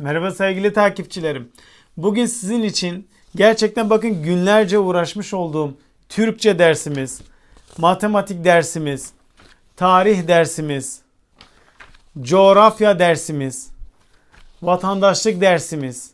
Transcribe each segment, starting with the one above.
Merhaba sevgili takipçilerim. Bugün sizin için gerçekten bakın günlerce uğraşmış olduğum Türkçe dersimiz, matematik dersimiz, tarih dersimiz, coğrafya dersimiz, vatandaşlık dersimiz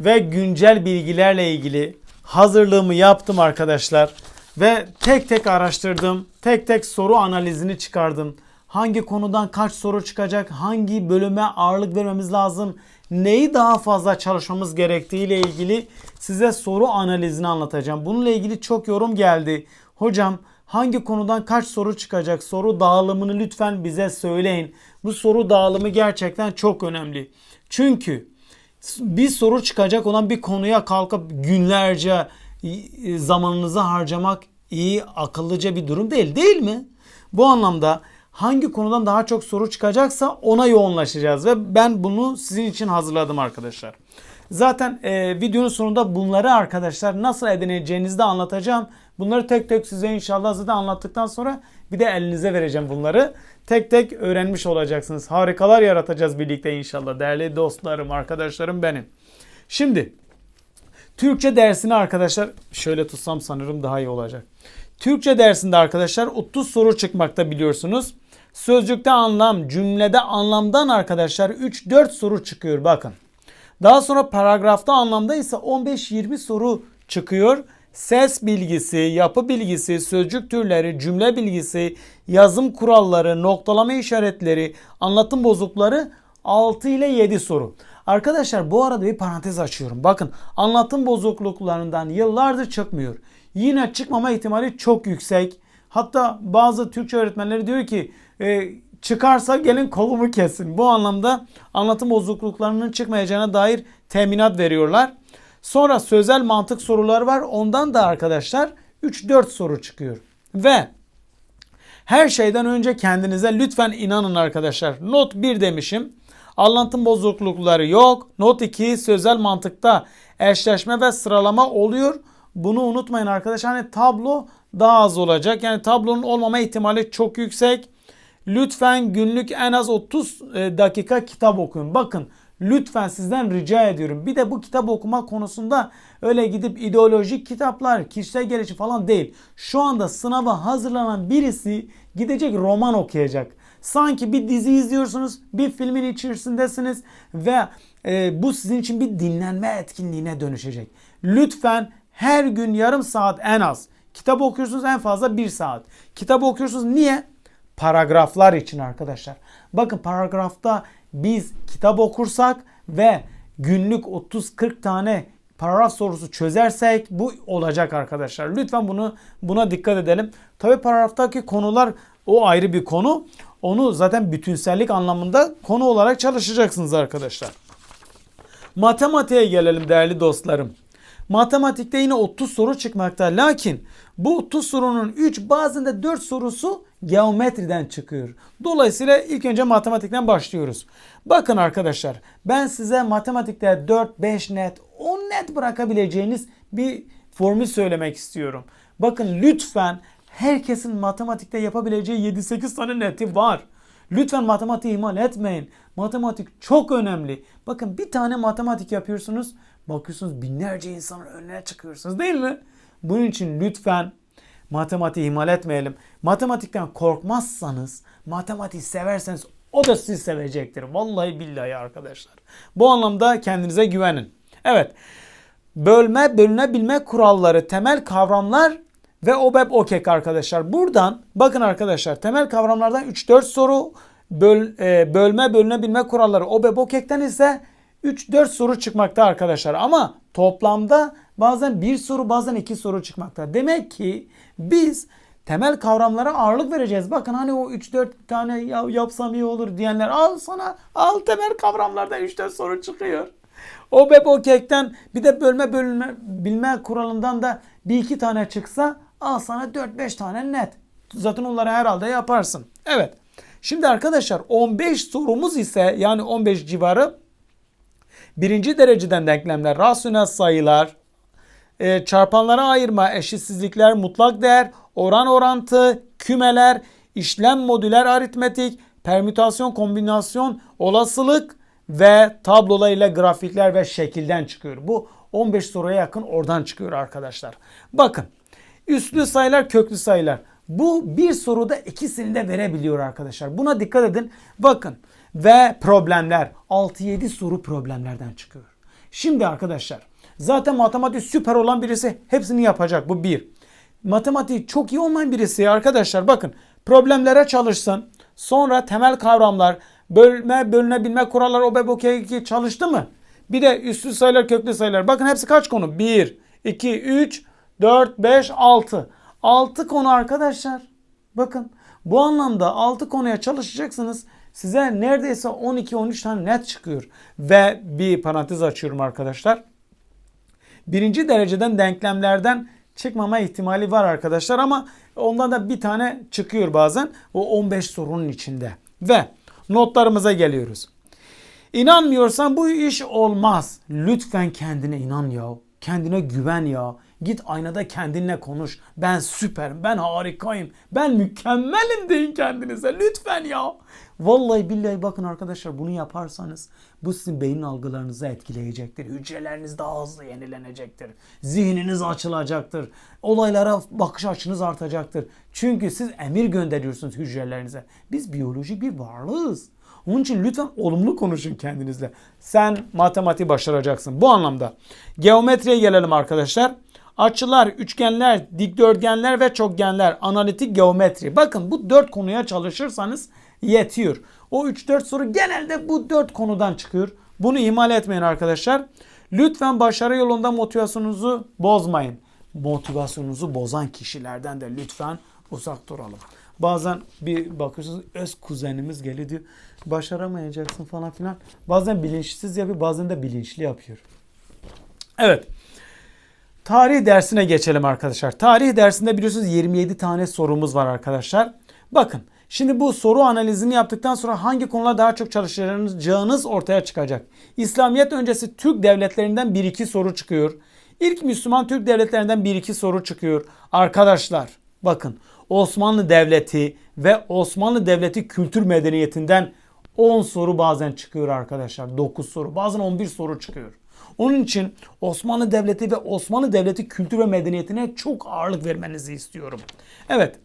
ve güncel bilgilerle ilgili hazırlığımı yaptım arkadaşlar. Ve tek tek araştırdım. Tek tek soru analizini çıkardım. Hangi konudan kaç soru çıkacak? Hangi bölüme ağırlık vermemiz lazım? Neyi daha fazla çalışmamız gerektiği ile ilgili size soru analizini anlatacağım. Bununla ilgili çok yorum geldi. Hocam hangi konudan kaç soru çıkacak? Soru dağılımını lütfen bize söyleyin. Bu soru dağılımı gerçekten çok önemli. Çünkü bir soru çıkacak olan bir konuya kalkıp günlerce e, zamanınızı harcamak iyi, akıllıca bir durum değil, değil mi? Bu anlamda hangi konudan daha çok soru çıkacaksa ona yoğunlaşacağız ve ben bunu sizin için hazırladım arkadaşlar. Zaten e, videonun sonunda bunları arkadaşlar nasıl edineceğinizi de anlatacağım. Bunları tek tek size inşallah zaten anlattıktan sonra bir de elinize vereceğim bunları. Tek tek öğrenmiş olacaksınız. Harikalar yaratacağız birlikte inşallah. Değerli dostlarım, arkadaşlarım benim. Şimdi Türkçe dersini arkadaşlar şöyle tutsam sanırım daha iyi olacak. Türkçe dersinde arkadaşlar 30 soru çıkmakta biliyorsunuz. Sözcükte anlam, cümlede anlamdan arkadaşlar 3-4 soru çıkıyor bakın. Daha sonra paragrafta anlamda ise 15-20 soru çıkıyor. Ses bilgisi, yapı bilgisi, sözcük türleri, cümle bilgisi, yazım kuralları, noktalama işaretleri, anlatım bozukları 6 ile 7 soru. Arkadaşlar bu arada bir parantez açıyorum. Bakın anlatım bozukluklarından yıllardır çıkmıyor. Yine çıkmama ihtimali çok yüksek. Hatta bazı Türkçe öğretmenleri diyor ki e, çıkarsa gelin kolumu kesin. Bu anlamda anlatım bozukluklarının çıkmayacağına dair teminat veriyorlar. Sonra sözel mantık soruları var. Ondan da arkadaşlar 3-4 soru çıkıyor. Ve her şeyden önce kendinize lütfen inanın arkadaşlar. Not 1 demişim. Anlatım bozuklukları yok. Not 2 sözel mantıkta eşleşme ve sıralama oluyor. Bunu unutmayın arkadaşlar. Hani tablo daha az olacak. Yani tablonun olmama ihtimali çok yüksek. Lütfen günlük en az 30 e, dakika kitap okuyun. Bakın lütfen sizden rica ediyorum. Bir de bu kitap okuma konusunda öyle gidip ideolojik kitaplar, kişisel gelişim falan değil. Şu anda sınava hazırlanan birisi gidecek roman okuyacak. Sanki bir dizi izliyorsunuz, bir filmin içerisindesiniz ve e, bu sizin için bir dinlenme etkinliğine dönüşecek. Lütfen her gün yarım saat en az. Kitap okuyorsunuz en fazla bir saat. Kitap okuyorsunuz niye? Paragraflar için arkadaşlar. Bakın paragrafta biz kitap okursak ve günlük 30-40 tane paragraf sorusu çözersek bu olacak arkadaşlar. Lütfen bunu buna dikkat edelim. Tabi paragraftaki konular o ayrı bir konu. Onu zaten bütünsellik anlamında konu olarak çalışacaksınız arkadaşlar. Matematiğe gelelim değerli dostlarım. Matematikte yine 30 soru çıkmakta. Lakin bu 30 sorunun 3 bazen de 4 sorusu geometriden çıkıyor. Dolayısıyla ilk önce matematikten başlıyoruz. Bakın arkadaşlar ben size matematikte 4, 5 net, 10 net bırakabileceğiniz bir formül söylemek istiyorum. Bakın lütfen herkesin matematikte yapabileceği 7-8 tane neti var. Lütfen matematiği ihmal etmeyin. Matematik çok önemli. Bakın bir tane matematik yapıyorsunuz. Bakıyorsunuz binlerce insanın önüne çıkıyorsunuz değil mi? Bunun için lütfen matematiği ihmal etmeyelim. Matematikten korkmazsanız, matematiği severseniz o da sizi sevecektir. Vallahi billahi arkadaşlar. Bu anlamda kendinize güvenin. Evet. Bölme, bölünebilme kuralları, temel kavramlar ve OBEB OKEK arkadaşlar. Buradan bakın arkadaşlar temel kavramlardan 3-4 soru böl, e, bölme bölünebilme kuralları OBEB OKEK'ten ise 3-4 soru çıkmakta arkadaşlar. Ama toplamda bazen bir soru bazen iki soru çıkmakta. Demek ki biz temel kavramlara ağırlık vereceğiz. Bakın hani o 3-4 tane ya yapsam iyi olur diyenler al sana al temel kavramlardan 3-4 soru çıkıyor. O BEP o kekten bir de bölme bölme bilme kuralından da bir iki tane çıksa al sana 4-5 tane net. Zaten onları herhalde yaparsın. Evet. Şimdi arkadaşlar 15 sorumuz ise yani 15 civarı birinci dereceden denklemler, rasyonel sayılar, e, çarpanlara ayırma, eşitsizlikler, mutlak değer, oran orantı, kümeler, işlem modüler aritmetik, permütasyon, kombinasyon, olasılık ve tablolarıyla grafikler ve şekilden çıkıyor. Bu 15 soruya yakın oradan çıkıyor arkadaşlar. Bakın üslü sayılar köklü sayılar. Bu bir soruda ikisini de verebiliyor arkadaşlar. Buna dikkat edin. Bakın ve problemler 6-7 soru problemlerden çıkıyor. Şimdi arkadaşlar zaten matematik süper olan birisi hepsini yapacak. Bu bir. Matematiği çok iyi olmayan birisi arkadaşlar bakın problemlere çalışsın. Sonra temel kavramlar, bölme, bölünebilme kuralları o bebokeki çalıştı mı? Bir de üslü sayılar, köklü sayılar. Bakın hepsi kaç konu? 1, 2, 3, 4, 5, 6. 6 konu arkadaşlar. Bakın bu anlamda 6 konuya çalışacaksınız. Size neredeyse 12-13 tane net çıkıyor. Ve bir parantez açıyorum arkadaşlar. Birinci dereceden denklemlerden çıkmama ihtimali var arkadaşlar ama ondan da bir tane çıkıyor bazen. O 15 sorunun içinde. Ve notlarımıza geliyoruz. İnanmıyorsan bu iş olmaz. Lütfen kendine inan ya. Kendine güven ya. Git aynada kendinle konuş. Ben süperim, ben harikayım, ben mükemmelim deyin kendinize. Lütfen ya. Vallahi billahi bakın arkadaşlar bunu yaparsanız bu sizin beyin algılarınızı etkileyecektir. Hücreleriniz daha hızlı yenilenecektir. Zihniniz açılacaktır. Olaylara bakış açınız artacaktır. Çünkü siz emir gönderiyorsunuz hücrelerinize. Biz biyolojik bir varlığız. Onun için lütfen olumlu konuşun kendinizle. Sen matematiği başaracaksın. Bu anlamda. Geometriye gelelim arkadaşlar. Açılar, üçgenler, dikdörtgenler ve çokgenler, analitik geometri. Bakın bu dört konuya çalışırsanız yetiyor. O 3-4 soru genelde bu 4 konudan çıkıyor. Bunu ihmal etmeyin arkadaşlar. Lütfen başarı yolunda motivasyonunuzu bozmayın. Motivasyonunuzu bozan kişilerden de lütfen uzak duralım. Bazen bir bakıyorsunuz öz kuzenimiz geliyor diyor başaramayacaksın falan filan. Bazen bilinçsiz yapıyor bazen de bilinçli yapıyor. Evet. Tarih dersine geçelim arkadaşlar. Tarih dersinde biliyorsunuz 27 tane sorumuz var arkadaşlar. Bakın şimdi bu soru analizini yaptıktan sonra hangi konular daha çok çalışacağınız ortaya çıkacak. İslamiyet öncesi Türk devletlerinden 1-2 soru çıkıyor. İlk Müslüman Türk devletlerinden 1-2 soru çıkıyor. Arkadaşlar bakın Osmanlı Devleti ve Osmanlı Devleti kültür medeniyetinden 10 soru bazen çıkıyor arkadaşlar. 9 soru bazen 11 soru çıkıyor. Onun için Osmanlı Devleti ve Osmanlı Devleti kültür ve medeniyetine çok ağırlık vermenizi istiyorum. Evet.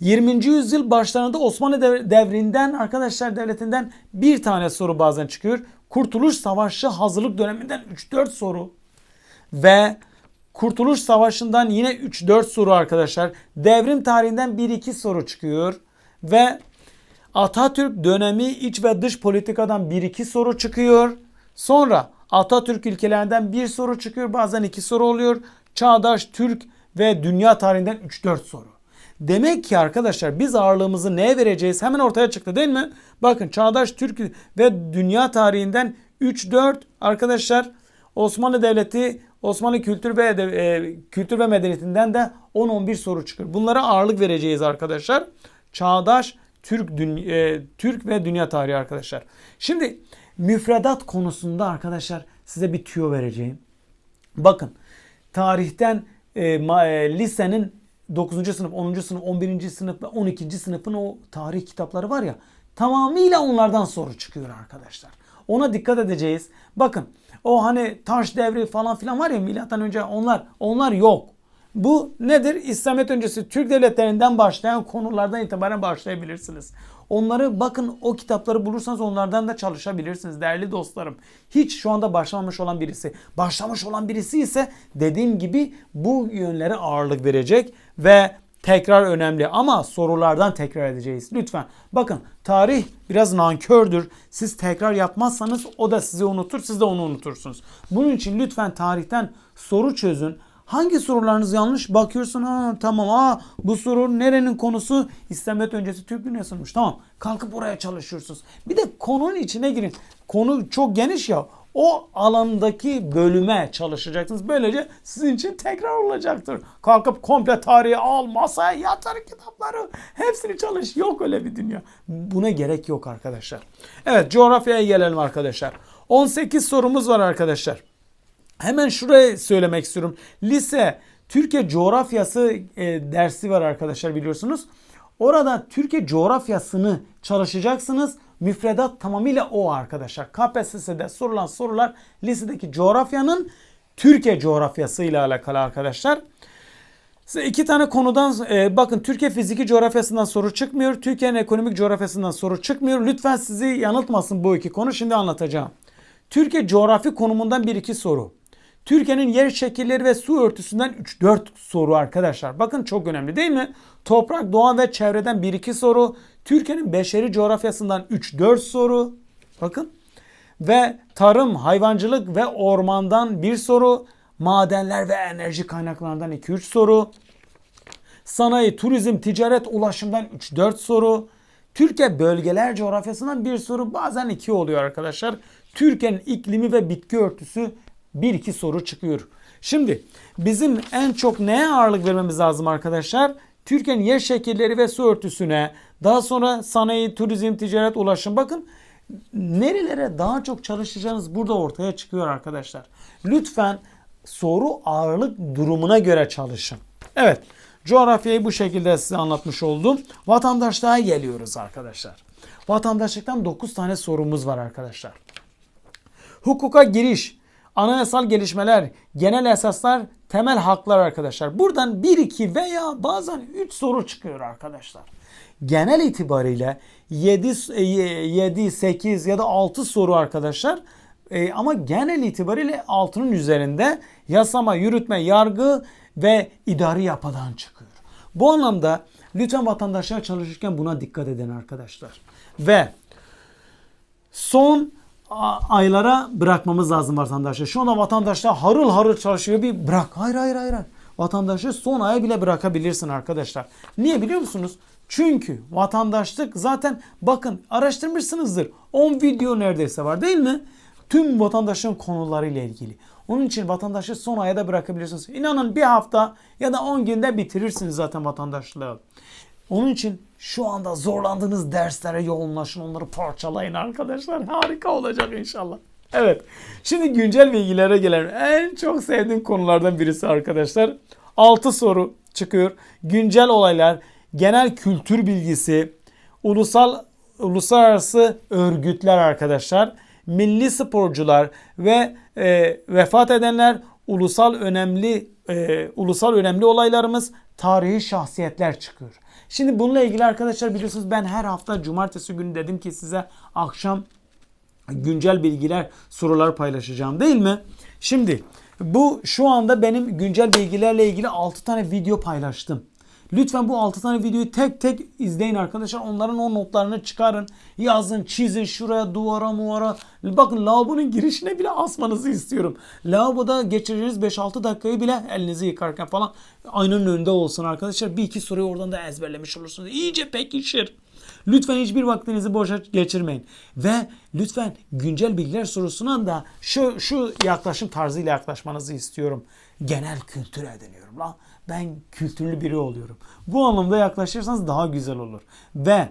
20. yüzyıl başlarında Osmanlı devrinden arkadaşlar devletinden bir tane soru bazen çıkıyor. Kurtuluş Savaşı hazırlık döneminden 3-4 soru. Ve Kurtuluş Savaşı'ndan yine 3-4 soru arkadaşlar. Devrim tarihinden 1-2 soru çıkıyor. Ve Atatürk dönemi iç ve dış politikadan 1-2 soru çıkıyor. Sonra Atatürk ilkelerinden bir soru çıkıyor. Bazen iki soru oluyor. Çağdaş Türk ve dünya tarihinden 3-4 soru. Demek ki arkadaşlar biz ağırlığımızı neye vereceğiz hemen ortaya çıktı değil mi? Bakın Çağdaş Türk ve dünya tarihinden 3-4 arkadaşlar Osmanlı Devleti, Osmanlı kültür ve e, kültür ve medeniyetinden de 10-11 soru çıkıyor. Bunlara ağırlık vereceğiz arkadaşlar. Çağdaş Türk e, Türk ve dünya tarihi arkadaşlar. Şimdi müfredat konusunda arkadaşlar size bir tüyo vereceğim. Bakın tarihten e, ma, e, lisenin 9. sınıf, 10. sınıf, 11. sınıf ve 12. sınıfın o tarih kitapları var ya tamamıyla onlardan soru çıkıyor arkadaşlar. Ona dikkat edeceğiz. Bakın o hani taş devri falan filan var ya milattan önce onlar onlar yok. Bu nedir? İslamiyet öncesi Türk devletlerinden başlayan konulardan itibaren başlayabilirsiniz. Onları bakın o kitapları bulursanız onlardan da çalışabilirsiniz değerli dostlarım. Hiç şu anda başlamamış olan birisi, başlamış olan birisi ise dediğim gibi bu yönlere ağırlık verecek ve tekrar önemli ama sorulardan tekrar edeceğiz. Lütfen bakın tarih biraz nankördür. Siz tekrar yapmazsanız o da sizi unutur, siz de onu unutursunuz. Bunun için lütfen tarihten soru çözün. Hangi sorularınız yanlış? Bakıyorsun ha tamam aa bu soru nerenin konusu? İslamiyet öncesi Türk dünyasıymış. Tamam kalkıp oraya çalışıyorsunuz. Bir de konunun içine girin. Konu çok geniş ya. O alandaki bölüme çalışacaksınız. Böylece sizin için tekrar olacaktır. Kalkıp komple tarihi al masaya yatır kitapları. Hepsini çalış. Yok öyle bir dünya. Buna gerek yok arkadaşlar. Evet coğrafyaya gelelim arkadaşlar. 18 sorumuz var arkadaşlar. Hemen şuraya söylemek istiyorum. Lise Türkiye coğrafyası e, dersi var arkadaşlar biliyorsunuz. Orada Türkiye coğrafyasını çalışacaksınız. Müfredat tamamıyla o arkadaşlar. KPSS'de sorulan sorular lisedeki coğrafyanın Türkiye coğrafyası ile alakalı arkadaşlar. Size iki tane konudan e, bakın Türkiye fiziki coğrafyasından soru çıkmıyor. Türkiye'nin ekonomik coğrafyasından soru çıkmıyor. Lütfen sizi yanıltmasın bu iki konu. Şimdi anlatacağım. Türkiye coğrafi konumundan bir iki soru. Türkiye'nin yer şekilleri ve su örtüsünden 3-4 soru arkadaşlar. Bakın çok önemli değil mi? Toprak, doğa ve çevreden 1-2 soru. Türkiye'nin beşeri coğrafyasından 3-4 soru. Bakın. Ve tarım, hayvancılık ve ormandan bir soru. Madenler ve enerji kaynaklarından 2-3 soru. Sanayi, turizm, ticaret, ulaşımdan 3-4 soru. Türkiye bölgeler coğrafyasından bir soru bazen iki oluyor arkadaşlar. Türkiye'nin iklimi ve bitki örtüsü bir iki soru çıkıyor. Şimdi bizim en çok neye ağırlık vermemiz lazım arkadaşlar? Türkiye'nin yer şekilleri ve su örtüsüne, daha sonra sanayi, turizm, ticaret, ulaşım. Bakın nerelere daha çok çalışacağınız burada ortaya çıkıyor arkadaşlar. Lütfen soru ağırlık durumuna göre çalışın. Evet. Coğrafyayı bu şekilde size anlatmış oldum. Vatandaşlığa geliyoruz arkadaşlar. Vatandaşlıktan 9 tane sorumuz var arkadaşlar. Hukuka giriş, anayasal gelişmeler, genel esaslar, temel haklar arkadaşlar. Buradan 1, 2 veya bazen 3 soru çıkıyor arkadaşlar. Genel itibariyle 7, 7 8 ya da 6 soru arkadaşlar. E, ama genel itibariyle 6'nın üzerinde yasama, yürütme, yargı ve idari yapıdan çıkıyor. Bu anlamda lütfen vatandaşlar çalışırken buna dikkat edin arkadaşlar. Ve son aylara bırakmamız lazım vatandaşı. Şu anda vatandaşlar harıl harıl çalışıyor bir bırak. Hayır hayır. hayır. Vatandaşı son aya bile bırakabilirsin arkadaşlar. Niye biliyor musunuz? Çünkü vatandaşlık zaten bakın araştırmışsınızdır. 10 video neredeyse var değil mi? Tüm vatandaşın konularıyla ilgili. Onun için vatandaşı son aya da bırakabilirsiniz. İnanın bir hafta ya da 10 günde bitirirsiniz zaten vatandaşlığı. Onun için şu anda zorlandığınız derslere yoğunlaşın. Onları parçalayın arkadaşlar. Harika olacak inşallah. Evet. Şimdi güncel bilgilere gelelim. En çok sevdiğim konulardan birisi arkadaşlar. 6 soru çıkıyor. Güncel olaylar, genel kültür bilgisi, ulusal uluslararası örgütler arkadaşlar, milli sporcular ve e, vefat edenler, ulusal önemli e, ulusal önemli olaylarımız, tarihi şahsiyetler çıkıyor. Şimdi bununla ilgili arkadaşlar biliyorsunuz ben her hafta cumartesi günü dedim ki size akşam güncel bilgiler, sorular paylaşacağım değil mi? Şimdi bu şu anda benim güncel bilgilerle ilgili 6 tane video paylaştım. Lütfen bu 6 tane videoyu tek tek izleyin arkadaşlar. Onların o notlarını çıkarın. Yazın, çizin şuraya, duvara, muvara. Bakın lavabonun girişine bile asmanızı istiyorum. Lavaboda geçireceğiniz 5-6 dakikayı bile elinizi yıkarken falan aynanın önünde olsun arkadaşlar. Bir iki soruyu oradan da ezberlemiş olursunuz. İyice pekişir. Lütfen hiçbir vaktinizi boşa geçirmeyin. Ve lütfen güncel bilgiler sorusuna da şu, şu yaklaşım tarzıyla yaklaşmanızı istiyorum. Genel kültür ediniyorum lan. Ben kültürlü biri oluyorum. Bu anlamda yaklaşırsanız daha güzel olur. Ve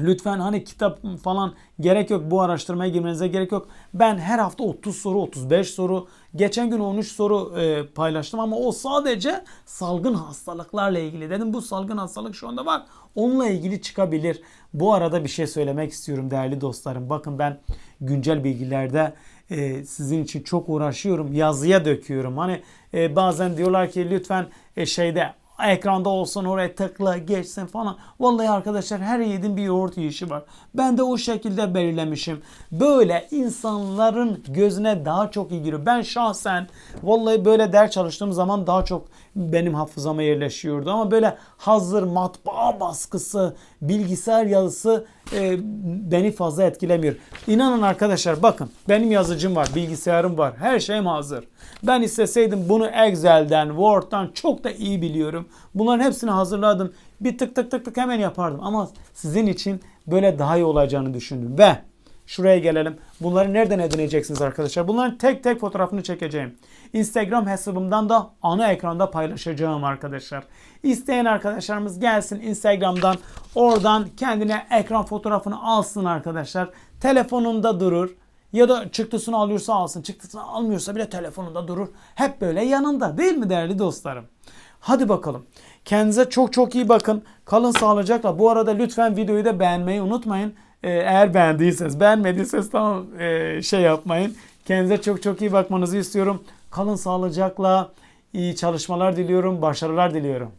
Lütfen hani kitap falan gerek yok. Bu araştırmaya girmenize gerek yok. Ben her hafta 30 soru, 35 soru, geçen gün 13 soru e, paylaştım ama o sadece salgın hastalıklarla ilgili. Dedim bu salgın hastalık şu anda var. Onunla ilgili çıkabilir. Bu arada bir şey söylemek istiyorum değerli dostlarım. Bakın ben güncel bilgilerde e, sizin için çok uğraşıyorum. Yazıya döküyorum. Hani e, bazen diyorlar ki lütfen e, şeyde ekranda olsun oraya tıkla geçsin falan. Vallahi arkadaşlar her yiğidin bir yoğurt yiyişi var. Ben de o şekilde belirlemişim. Böyle insanların gözüne daha çok iyi giriyor. Ben şahsen vallahi böyle ders çalıştığım zaman daha çok benim hafızama yerleşiyordu. Ama böyle hazır matbaa baskısı, bilgisayar yazısı e, beni fazla etkilemiyor. İnanın arkadaşlar bakın benim yazıcım var, bilgisayarım var. Her şeyim hazır. Ben isteseydim bunu Excel'den, Word'dan çok da iyi biliyorum. Bunların hepsini hazırladım. Bir tık tık tık tık hemen yapardım. Ama sizin için böyle daha iyi olacağını düşündüm. Ve şuraya gelelim. Bunları nereden edineceksiniz arkadaşlar? Bunların tek tek fotoğrafını çekeceğim. Instagram hesabımdan da ana ekranda paylaşacağım arkadaşlar. İsteyen arkadaşlarımız gelsin Instagram'dan oradan kendine ekran fotoğrafını alsın arkadaşlar. Telefonunda durur. Ya da çıktısını alıyorsa alsın. Çıktısını almıyorsa bile telefonunda durur. Hep böyle yanında değil mi değerli dostlarım? Hadi bakalım. Kendinize çok çok iyi bakın. Kalın sağlıcakla. Bu arada lütfen videoyu da beğenmeyi unutmayın. Ee, eğer beğendiyseniz, beğenmediyseniz tamam ee, şey yapmayın. Kendinize çok çok iyi bakmanızı istiyorum. Kalın sağlıcakla. iyi çalışmalar diliyorum. Başarılar diliyorum.